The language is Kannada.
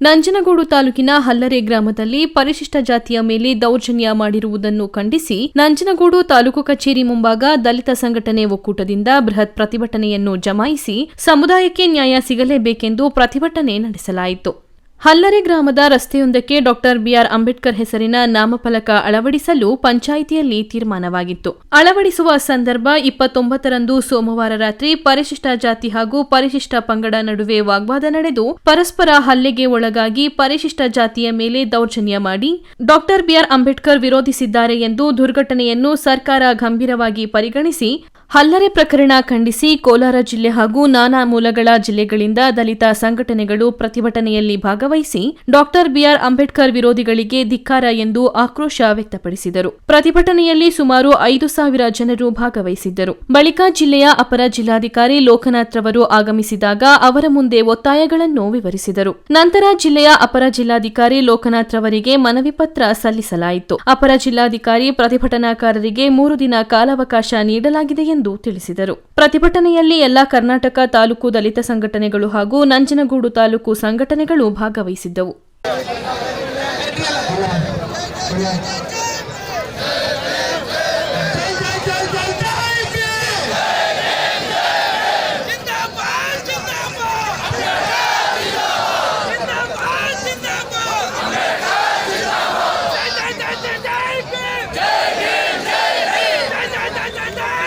ನಂಜನಗೂಡು ತಾಲೂಕಿನ ಹಲ್ಲರೆ ಗ್ರಾಮದಲ್ಲಿ ಪರಿಶಿಷ್ಟ ಜಾತಿಯ ಮೇಲೆ ದೌರ್ಜನ್ಯ ಮಾಡಿರುವುದನ್ನು ಖಂಡಿಸಿ ನಂಜನಗೂಡು ತಾಲೂಕು ಕಚೇರಿ ಮುಂಭಾಗ ದಲಿತ ಸಂಘಟನೆ ಒಕ್ಕೂಟದಿಂದ ಬೃಹತ್ ಪ್ರತಿಭಟನೆಯನ್ನು ಜಮಾಯಿಸಿ ಸಮುದಾಯಕ್ಕೆ ನ್ಯಾಯ ಸಿಗಲೇಬೇಕೆಂದು ಪ್ರತಿಭಟನೆ ನಡೆಸಲಾಯಿತು. ಹಲ್ಲರೆ ಗ್ರಾಮದ ರಸ್ತೆಯೊಂದಕ್ಕೆ ಡಾಕ್ಟರ್ ಬಿಆರ್ ಅಂಬೇಡ್ಕರ್ ಹೆಸರಿನ ನಾಮಫಲಕ ಅಳವಡಿಸಲು ಪಂಚಾಯಿತಿಯಲ್ಲಿ ತೀರ್ಮಾನವಾಗಿತ್ತು. ಅಳವಡಿಸುವ ಸಂದರ್ಭ ಇಪ್ಪತ್ತೊಂಬತ್ತರಂದು ಸೋಮವಾರ ರಾತ್ರಿ ಪರಿಶಿಷ್ಟ ಜಾತಿ ಹಾಗೂ ಪರಿಶಿಷ್ಟ ಪಂಗಡ ನಡುವೆ ವಾಗ್ವಾದ ನಡೆದು ಪರಸ್ಪರ ಹಲ್ಲೆಗೆ ಒಳಗಾಗಿ ಪರಿಶಿಷ್ಟ ಜಾತಿಯ ಮೇಲೆ ದೌರ್ಜನ್ಯ ಮಾಡಿ ಡಾಕ್ಟರ್ ಬಿಆರ್ ಅಂಬೇಡ್ಕರ್ ವಿರೋಧಿಸಿದ್ದಾರೆ ಎಂದು ದುರ್ಘಟನೆಯನ್ನು ಸರ್ಕಾರ ಗಂಭೀರವಾಗಿ ಪರಿಗಣಿಸಿ ಹಲ್ಲರೆ ಪ್ರಕರಣ ಖಂಡಿಸಿ ಕೋಲಾರ ಜಿಲ್ಲೆ ಹಾಗೂ ನಾನಾ ಮೂಲಗಳ ಜಿಲ್ಲೆಗಳಿಂದ ದಲಿತ ಸಂಘಟನೆಗಳು ಪ್ರತಿಭಟನೆಯಲ್ಲಿ ಭಾಗವಹಿಸಿ ಡಾಕ್ಟರ್ ಬಿಆರ್ ಅಂಬೇಡ್ಕರ್ ವಿರೋಧಿಗಳಿಗೆ ಧಿಕ್ಕಾರ ಎಂದು ಆಕ್ರೋಶ ವ್ಯಕ್ತಪಡಿಸಿದರು. ಪ್ರತಿಭಟನೆಯಲ್ಲಿ ಸುಮಾರು ಐದು ಸಾವಿರ ಜನರು ಭಾಗವಹಿಸಿದ್ದರು. ಬಳಿಕ ಜಿಲ್ಲೆಯ ಅಪರ ಜಿಲ್ಲಾಧಿಕಾರಿ ಲೋಕನಾಥ್ ರವರು ಆಗಮಿಸಿದಾಗ ಅವರ ಮುಂದೆ ಒತ್ತಾಯಗಳನ್ನು ವಿವರಿಸಿದರು. ನಂತರ ಜಿಲ್ಲೆಯ ಅಪರ ಜಿಲ್ಲಾಧಿಕಾರಿ ಲೋಕನಾಥ್ ರವರಿಗೆ ಮನವಿ ಪತ್ರ ಸಲ್ಲಿಸಲಾಯಿತು. ಅಪರ ಜಿಲ್ಲಾಧಿಕಾರಿ ಪ್ರತಿಭಟನಾಕಾರರಿಗೆ ಮೂರು ದಿನ ಕಾಲಾವಕಾಶ ನೀಡಲಾಗಿದೆ ಎಂದು ತಿಳಿಸಿದರು. ಪ್ರತಿಭಟನೆಯಲ್ಲಿ ಎಲ್ಲಾ ಕರ್ನಾಟಕ ತಾಲೂಕು ದಲಿತ ಸಂಘಟನೆಗಳು ಹಾಗೂ ನಂಜನಗೂಡು ತಾಲೂಕು ಸಂಘಟನೆಗಳು ಭಾಗವಹಿಸಿದ್ದವು.